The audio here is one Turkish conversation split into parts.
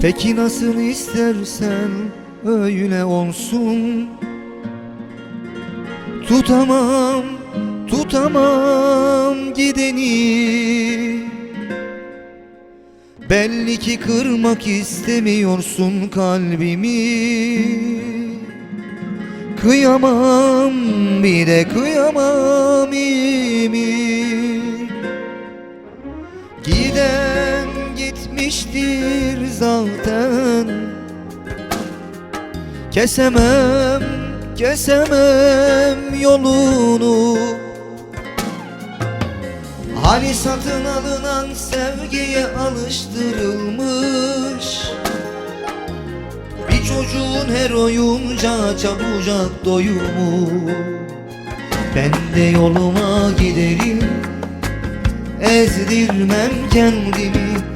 Peki nasıl istersen öyle olsun. Tutamam, tutamam gideni. Belli ki kırmak istemiyorsun kalbimi. Kıyamam bir de kıyamam iyi mi? Gitmiştir zaten. Kesemem, kesemem yolunu. Hani satın alınan sevgiye alıştırılmış? Bir çocuğun her oyunca çabucak doyumu Ben de yoluma giderim Ezdirmem kendimi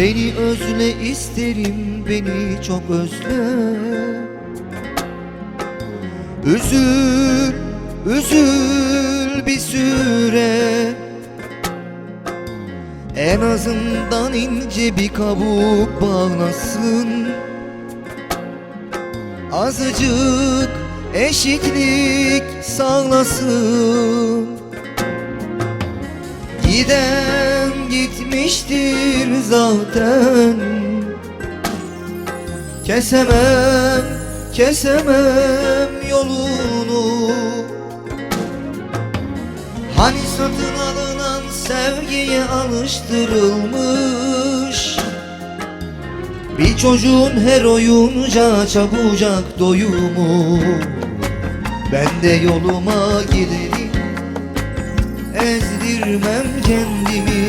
Beni özle isterim beni çok özle. Üzül, üzül bir süre. En azından ince bir kabuk bağlasın. Azıcık eşitlik sağlasın. Giden gitmiştir zaten. Kesemem, kesemem yolunu. Hani satın alınan sevgiye alıştırılmış? Bir çocuğun her oyunca çabucak doyumu. Ben de yoluma giderim Ezdirmem kendimi